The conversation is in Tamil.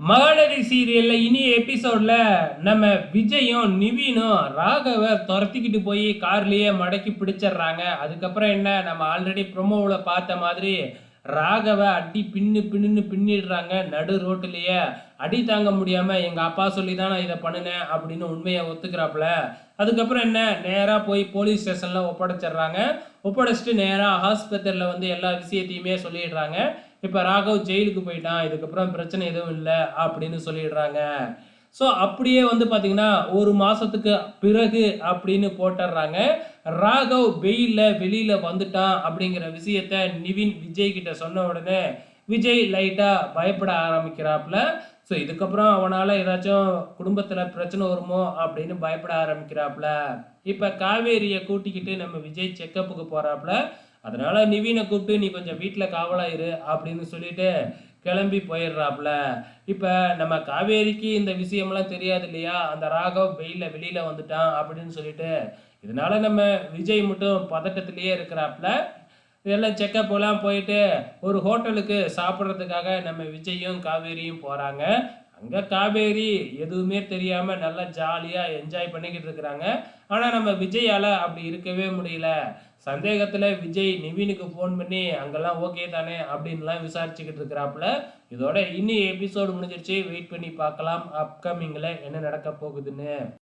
மகாநதி சீரியல்ல இனி எபிசோட்ல நம்ம விஜயும் நிவினும் ராகவ துரத்திக்கிட்டு போய் கார்லயே மடக்கி பிடிச்சிடுறாங்க அதுக்கப்புறம் என்ன? நம்ம ஆல்ரெடி ப்ரொமோவில் பார்த்த மாதிரி ராகவ அடி பின்னு பின்னுன்னு பின்னிடுறாங்க. நடு ரோட்டிலேயே அடி தாங்க முடியாம எங்க அப்பா சொல்லி தான் நான் இதை பண்ணினேன் அப்படின்னு உண்மையை ஒத்துக்கிறாப்புல. அதுக்கப்புறம் என்ன? நேராக போய் போலீஸ் ஸ்டேஷன்ல ஒப்படைச்சிடுறாங்க. ஒப்படைச்சிட்டு நேராக ஆஸ்பத்திரியில் வந்து எல்லா விஷயத்தையுமே சொல்லிடுறாங்க. இப்போ ராகவ் ஜெயிலுக்கு போயிட்டான். இதுக்கப்புறம் பிரச்சனை எதுவும் இல்லை அப்படின்னு சொல்லிடுறாங்க. ஸோ அப்படியே வந்து பார்த்தீங்கன்னா ஒரு மாதத்துக்கு பிறகு அப்படின்னு போட்டுடுறாங்க ராகவ் வெயிலில் வெளியில் வந்துட்டான் அப்படிங்கிற விஷயத்த நிவின் விஜய் கிட்ட சொன்ன உடனே விஜய் லைட்டாக பயப்பட ஆரம்பிக்கிறாப்புல. ஸோ இதுக்கப்புறம் அவனால் ஏதாச்சும் குடும்பத்தில் பிரச்சனை வருமோ அப்படின்னு பயப்பட ஆரம்பிக்கிறாப்புல. இப்போ காவேரியை கூட்டிக்கிட்டு நம்ம விஜய் செக்கப்புக்கு போகிறாப்புல அதனால் நிவீனை கூப்பிட்டு நீ கொஞ்சம் வீட்டில் காவலாயிரு இரு அப்படின்னு சொல்லிட்டு கிளம்பி போயிடுறாப்புல. இப்போ நம்ம காவேரிக்கு இந்த விஷயம்லாம் தெரியாது இல்லையா? அந்த ராகவ் வெயில வெளியில் வந்துட்டான் அப்படின்னு சொல்லிட்டு இதனால நம்ம விஜய் மட்டும் பதட்டத்திலேயே இருக்கிறாப்புல. இதெல்லாம் செக்கப் போயிட்டு ஒரு ஹோட்டலுக்கு சாப்பிட்றதுக்காக நம்ம விஜயும் காவேரியும் போகிறாங்க அங்கே காவேரி எதுவுமே தெரியாமல் நல்லா ஜாலியாக என்ஜாய் பண்ணிக்கிட்டு இருக்கிறாங்க. ஆனால் நம்ம விஜயால் அப்படி இருக்கவே முடியல. சந்தேகத்தில் விஜய் நிவினுக்கு ஃபோன் பண்ணி அங்கெல்லாம் ஓகே தானே? அப்படின்லாம் விசாரிச்சுக்கிட்டு இருக்கிறாப்புல இதோட இன்னும் எபிசோடு முடிஞ்சிருச்சு. வெயிட் பண்ணி பார்க்கலாம். அப்கமிங்கில் என்ன நடக்க போகுதுன்னு.